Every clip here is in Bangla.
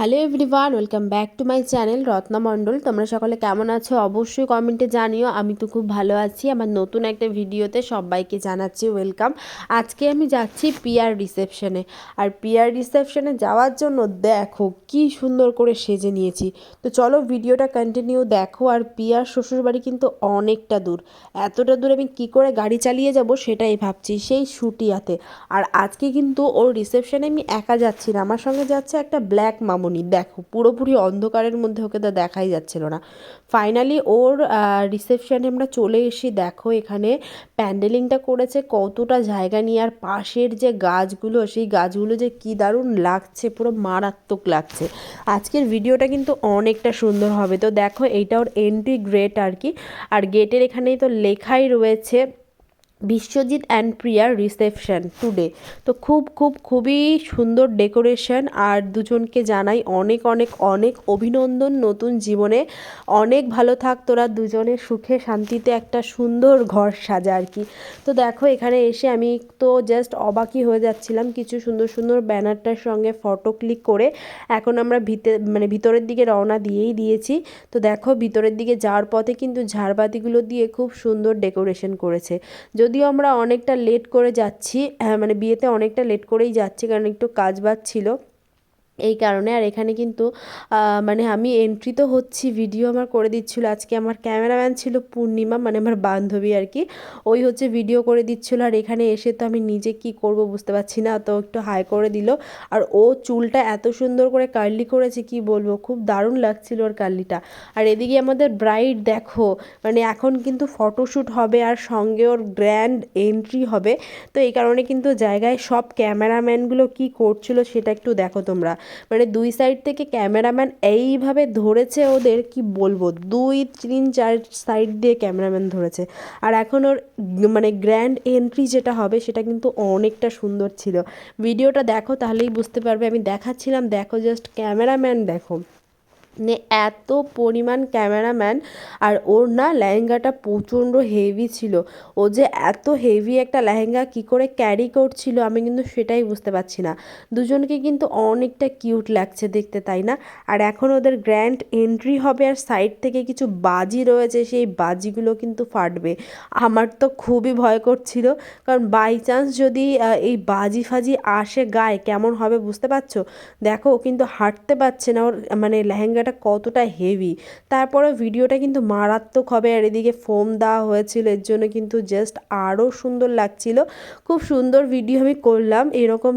Hello everyone welcome back to my channel Ratna Mondal তোমরা সকলে কেমন আছো? অবশ্যই কমেন্টে জানিও। আমি তো খুব ভালো আছি। আমার নতুন একটা ভিডিওতে সবাইকে জানাচ্ছি ওয়েলকাম আজকে আমি যাচ্ছি পিয়ার রিসেপশনে আর পিয়ার রিসেপশনে যাওয়ার জন্য দেখো কি সুন্দর করে সেজে নিয়েছি। তো চলো ভিডিওটা কন্টিনিউ দেখো। আর পিয়ার শ্বশুরবাড়ি কিন্তু অনেকটা দূর। এতটা দূর আমি কি করে গাড়ি চালিয়ে যাব সেটাই ভাবছি সেই শুটিয়াতে আর আজকে কিন্তু ওর রিসেপশনে আমি একা যাচ্ছি না। আমার সঙ্গে যাচ্ছে একটা ব্ল্যাক মামুনি। দেখো, পুরোপুরি অন্ধকারের মধ্যে ওকে তো দেখাই যাচ্ছিল না। ফাইনালি ওর রিসেপশানে আমরা চলে এসি দেখো এখানে প্যান্ডেলিংটা করেছে, কতটা জায়গা নিয়ে। আর পাশের যে গাছগুলো, সেই গাছগুলো যে কী দারুণ লাগছে, পুরো মারাত্মক লাগছে। আজকের ভিডিওটা কিন্তু অনেকটা সুন্দর হবে। তো দেখো, এইটা ওর এন্ট্রি গ্রেট আর কি। আর গেটের এখানেই তো লেখাই রয়েছে বিশ্বজিৎ অ্যান্ড প্রিয়ার রিসেপশন টুডে তো খুব খুব, খুবই সুন্দর ডেকোরেশন আর দুজনকে জানাই অনেক অনেক অনেক অভিনন্দন নতুন জীবনে। অনেক ভালো থাক তোরা দুজনে, সুখে শান্তিতে একটা সুন্দর ঘর সাজা আর কি। তো দেখো এখানে এসে আমি তো জাস্ট অবাকই হয়ে যাচ্ছিলাম কিছু সুন্দর সুন্দর ব্যানারটার সঙ্গে ফটো ক্লিক করে। এখন আমরা ভিতরে মানে ভিতরের দিকে রওনা দিয়েই দিয়েছি। তো দেখো ভিতরের দিকে যাওয়ার পথে কিন্তু ঝাড়বাতিগুলো দিয়ে খুব সুন্দর ডেকোরেশন করেছে। যদিও আমরা অনেকটা লেট করে যাচ্ছি হ্যাঁ মানে বিয়েতে অনেকটা লেট করেই যাচ্ছি, কারণ একটু কাজ বাজ ছিল। এই কারণে। আর এখানে কিন্তু মানে আমি এন্ট্রি তো হচ্ছি ভিডিও আমার করে দিচ্ছিল। আজকে আমার ক্যামেরাম্যান ছিল পূর্ণিমা মানে আমার বান্ধবী আর কি। ওই হচ্ছে ভিডিও করে দিচ্ছিল। আর এখানে এসে তো আমি নিজে কি করব বুঝতে পারছি না। তো একটু হাই করে দিল। আর ও চুলটা এত সুন্দর করে কার্লি করেছে, কি বলব? খুব দারুণ লাগছিল ওর কার্লিটা আর এদিকে আমাদের ব্রাইড দেখো মানে এখন কিন্তু ফটোশ্যুট হবে আর সঙ্গে ওর গ্র্যান্ড এন্ট্রি হবে। তো এই কারণে কিন্তু জায়গায় সব ক্যামেরাম্যানগুলো কি করছিল সেটা একটু দেখো তোমরা। মানে দুই সাইড থেকে ক্যামেরাম্যান এইভাবে ধরেছে ওদের, কি বলব? দুই, তিন, চার সাইড দিয়ে ক্যামেরাম্যান ধরেছে। আর এখন ওর মানে গ্র্যান্ড এন্ট্রি যেটা হবে, সেটা কিন্তু অনেকটা সুন্দর ছিল। ভিডিওটা দেখো, তাহলেই বুঝতে পারবে। আমি দেখাচ্ছিলাম, দেখো জাস্ট ক্যামেরাম্যান দেখো। মানে এত পরিমাণ ক্যামেরাম্যান আর ওর না লেহেঙ্গাটা প্রচণ্ড হেভি ছিল। ও যে এত হেভি একটা লেহেঙ্গা কী করে ক্যারি করছিল আমি কিন্তু সেটাই বুঝতে পারছি না। দুজনকে কিন্তু অনেকটা কিউট লাগছে দেখতে, তাই না? আর এখন ওদের গ্র্যান্ড এন্ট্রি হবে আর সাইড থেকে কিছু বাজি রয়েছে, সেই বাজিগুলো কিন্তু ফাটবে। আমার তো খুবই ভয় করছিল, কারণ বাই চান্স যদি এই বাজি ফাজি আসে গায়ে, কেমন হবে বুঝতে পারছ? দেখো ও কিন্তু হাঁটতে পারছে না, ওর মানে লেহেঙ্গাটা ভিডিওটা কতটা হেভি তারপরে ভিডিওটা কিন্তু মারাত্মক হবে আর এদিকে ফোম দেওয়া হয়েছিল, এর জন্য কিন্তু জাস্ট আরও সুন্দর লাগছিল। খুব সুন্দর ভিডিও আমি করলাম, এরকম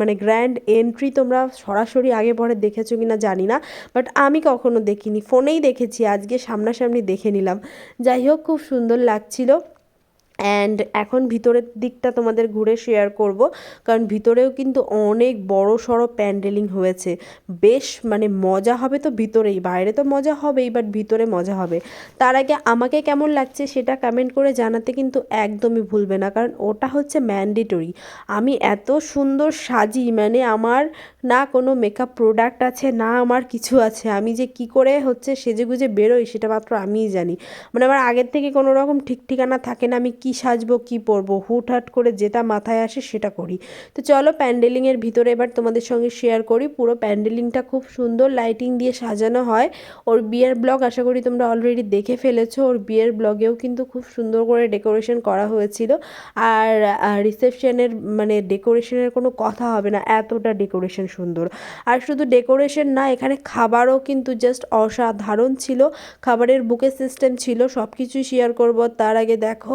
মানে গ্র্যান্ড এন্ট্রি তোমরা সরাসরি আগে পরে দেখেছ কি না জানি না বাট আমি কখনো দেখিনি, ফোনেই দেখেছি, আজকে সামনাসামনি দেখে নিলাম। যাই হোক, খুব সুন্দর লাগছিল। অ্যান্ড এখন ভিতরের দিকটা তোমাদের ঘুরে শেয়ার করব। কারণ ভিতরেও কিন্তু অনেক বড় সড়ো প্যান্ডেলিং হয়েছে। বেশ মানে মজা হবে তো ভিতরেই। বাইরে তো মজা হবেই বাট ভিতরে মজা হবে। তার আগে আমাকে কেমন লাগছে সেটা কমেন্ট করে জানাতে কিন্তু একদমই ভুলবে না। কারণ ওটা হচ্ছে ম্যান্ডেটরি আমি এত সুন্দর সাজি মানে আমার না কোনো মেকআপ প্রোডাক্ট আছে, না আমার কিছু আছে। আমি যে কি করে হচ্ছে সেজে গুজে বেরোই সেটা মাত্র আমিই জানি। মানে আমার আগের থেকে কোনো রকম ঠিক ঠিকানা থাকে না। আমি কী সাজবো, কী পরবো হুটহাট করে যেটা মাথায় আসে সেটা করি। তো চলো প্যান্ডেলিংয়ের ভিতরে এবার তোমাদের সঙ্গে শেয়ার করি। পুরো প্যান্ডেলিংটা খুব সুন্দর লাইটিং দিয়ে সাজানো হয়। ওর বিয়ের ব্লগ আশা করি তোমরা অলরেডি দেখে ফেলেছো। ওর বিয়ের ব্লগেও কিন্তু খুব সুন্দর করে ডেকোরেশন করা হয়েছিল। আর রিসেপশনের মানে ডেকোরেশনের কোনো কথা হবে না, এতটা ডেকোরেশন সুন্দর। আর শুধু ডেকোরেশন না, এখানে খাবারও কিন্তু জাস্ট অসাধারণ ছিল। খাবারের বুকে সিস্টেম ছিল সব কিছুই শেয়ার করব। তার আগে দেখো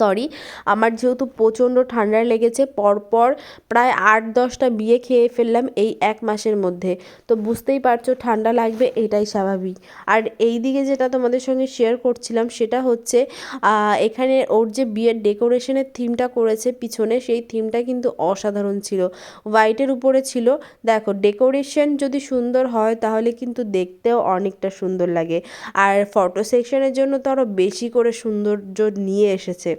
সরি আমার যেহেতু প্রচণ্ড ঠান্ডা লেগেছে, পরপর প্রায় আট দশটা বিয়ে খেয়ে ফেললাম এই এক মাসের মধ্যে। তো বুঝতেই পারছ, ঠান্ডা লাগবে, এটাই স্বাভাবিক। আর এই দিকে যেটা তোমাদের সঙ্গে শেয়ার করছিলাম, সেটা হচ্ছে এখানে ওর যে বিয়ের ডেকোরেশনের থিমটা করেছে, পিছনে সেই থিমটা কিন্তু অসাধারণ ছিল। হোয়াইটের উপরে ছিল। দেখো ডেকোরেশন যদি সুন্দর হয়, তাহলে কিন্তু দেখতেও অনেকটা সুন্দর লাগে। আর ফটো সেকশনের জন্য তো আরও বেশি করে সৌন্দর্য নিয়ে এসেছে।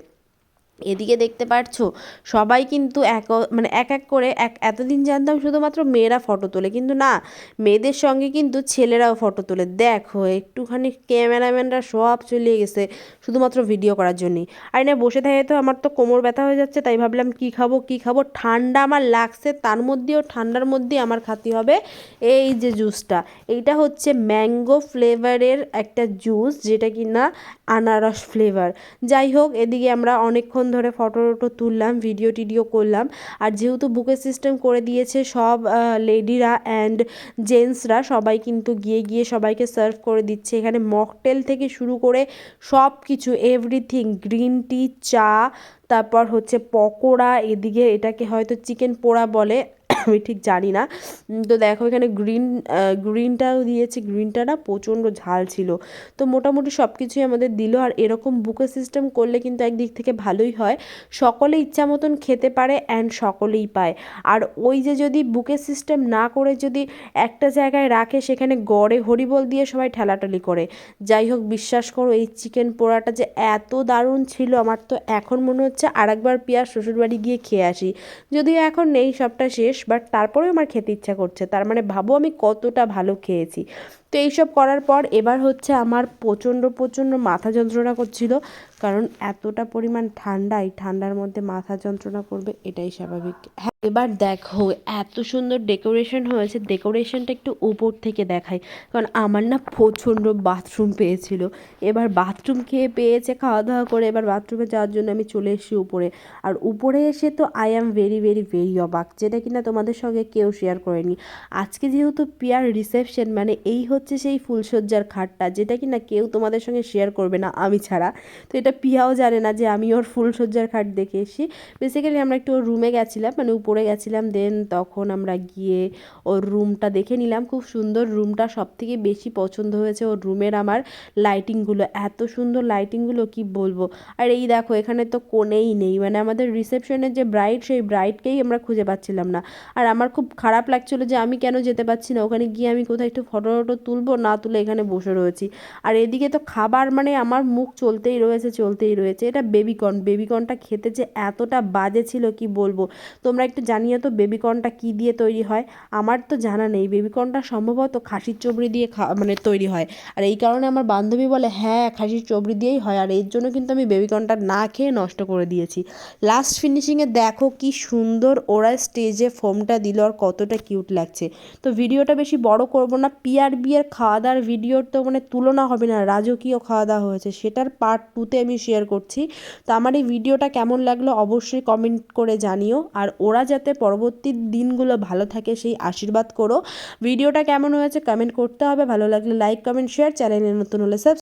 এদিকে দেখতে পারছ, সবাই কিন্তু এক মানে এক এক করে এক, এতদিন জানতাম শুধুমাত্র মেয়েরা ফটো তোলে। কিন্তু না, মেয়েদের সঙ্গে কিন্তু ছেলেরাও ফটো তোলে। দেখো, একটুখানি ক্যামেরাম্যানরা সব চলে গেছে শুধুমাত্র ভিডিও করার জন্যই। আর না বসে থাকে তো আমার তো কোমর ব্যথা হয়ে যাচ্ছে, তাই ভাবলাম কি খাব কি খাব? ঠান্ডা আমার লাগছে, তার মধ্যেও ঠান্ডার মধ্যেই আমার খাতি হবে এই যে জুসটা এইটা হচ্ছে ম্যাঙ্গো ফ্লেভারের একটা জুস যেটা কি না আনারস ফ্লেভার যাই হোক, এদিকে আমরা অনেকক্ষণ ধরে ফটো টটো তুললাম ভিডিও টিডিও করলাম। আর যেহেতু বুকে সিস্টেম করে দিয়েছে সব লেডিরা অ্যান্ড জেন্টসরা সবাই কিন্তু গিয়ে গিয়ে সবাইকে সার্ভ করে দিচ্ছে। এখানে মকটেল থেকে শুরু করে সব কিছু এভরিথিং গ্রিন টি চা, তারপর হচ্ছে পকোড়া, এদিকে এটাকে হয়তো চিকেন পোড়া বলে। আমি ঠিক জানি না। তো দেখো এখানে গ্রিন গ্রিনটাও দিয়েছি। গ্রিনটা না প্রচণ্ড ঝাল ছিল। তো মোটামুটি সব কিছুই আমাদের দিল। আর এরকম বুকে সিস্টেম করলে কিন্তু একদিক থেকে ভালোই হয়। সকলে ইচ্ছা মতন খেতে পারে অ্যান্ড সকলেই পায়। আর ওই যে যদি বুকে সিস্টেম না করে যদি একটা জায়গায় রাখে, সেখানে গড়ে হরিবল দিয়ে সবাই ঠেলাঠালি করে। যাই হোক, বিশ্বাস করো, এই চিকেন পোড়াটা যে এত দারুণ ছিল, আমার তো এখন মনে হচ্ছে আর একবার পিয়ার শ্বশুরবাড়ি গিয়ে খেয়ে আসি। যদিও এখন নেই, সবটা শেষ। বাট তারপরেও আমার খেতে ইচ্ছা করছে। তার মানে ভাবো আমি কতটা ভালো খেয়েছি। তো এইসব করার পর এবার হচ্ছে আমার প্রচণ্ড প্রচণ্ড মাথা যন্ত্রণা করছিল। কারণ এতটা পরিমাণ ঠান্ডা এই ঠান্ডার মধ্যে মাথা যন্ত্রণা করবে এটাই স্বাভাবিক। হ্যাঁ এবার দেখো, এত সুন্দর ডেকোরেশন হয়েছে। ডেকোরেশনটা একটু উপর থেকে দেখাই। কারণ আমার না প্রচণ্ড বাথরুম পেয়েছিল। এবার বাথরুম খেয়ে পেয়েছে খাওয়া দাওয়া করে এবার বাথরুমে যাওয়ার জন্য আমি চলে এসেছি উপরে। আর উপরে এসে তো I am very very very অবাক, যেটা কিনা তোমাদের সঙ্গে কেউ শেয়ার করেনি। আজকে যেহেতু পিয়ার রিসেপশন মানে এই হচ্ছে সেই ফুলসজ্জার খাটটা, যেটা কি না কেউ তোমাদের সঙ্গে শেয়ার করবে না, আমি ছাড়া। তো এটা পিয়াও জানে না যে আমি ওর ফুলসজ্জার খাট দেখে এসেছি। বেসিক্যালি আমরা একটু ওর রুমে গেছিলাম মানে উপরে গেছিলাম দেন তখন আমরা গিয়ে ওর রুমটা দেখে নিলাম। খুব সুন্দর রুমটা সব থেকে বেশি পছন্দ হয়েছে ওর রুমের আমার লাইটিংগুলো এত সুন্দর লাইটিংগুলো কি বলব? আর এই দেখো, এখানে তো কোনেই নেই মানে আমাদের রিসেপশনের যে ব্রাইড সেই ব্রাইডকেই আমরা খুঁজে পাচ্ছিলাম না। আর আমার খুব খারাপ লাগছিল যে আমি কেন যেতে পারছি না, ওখানে গিয়ে আমি কোথাও একটু ফটো টটো তুলবো, না তুলে এখানে বসে রয়েছি। আর এদিকে তো খাবার মানে আমার মুখ চলতেই রয়েছে চলতেই রয়েছে। এটা বেবিকর্ন, বেবিকর্নটা খেতে যে এতটা বাজে ছিল, কি বলব? তোমরা একটু জানিয়ে তো বেবিকর্নটা কী দিয়ে তৈরি হয়? আমার তো জানা নেই। বেবিকর্নটা সম্ভবত খাসির চবড়ি দিয়ে মানে তৈরি হয়। আর এই কারণে আমার বান্ধবী বলে হ্যাঁ খাসির চবড়ি দিয়েই হয়। আর এর জন্য কিন্তু আমি বেবিকর্নটা না খেয়ে নষ্ট করে দিয়েছি। লাস্ট ফিনিশিংয়ে দেখো কি সুন্দর ওরা স্টেজে ফোমটা দিল আর কতটা কিউট লাগছে। তো ভিডিওটা বেশি বড় করব না। পিয়ার বিয়ের খাওয়া দাওয়ার ভিডিওর তো মানে তুলনা হবে না, রাজকীয় খাওয়া দাওয়া হয়েছে। সেটার পার্ট টুতে আমি শেয়ার করছি। তো আমার এই ভিডিওটা কেমন লাগল অবশ্যই কমেন্ট করে জানিও। আর ওরা যাতে পরবর্তী দিনগুলো ভালো থাকে সেই আশীর্বাদ করো। ভিডিওটা কেমন হয়েছে কমেন্ট করতে হবে। ভালো লাগলে লাইক কমেন্ট শেয়ার চ্যানেলে নতুন হলে সাবস্ক্রাইব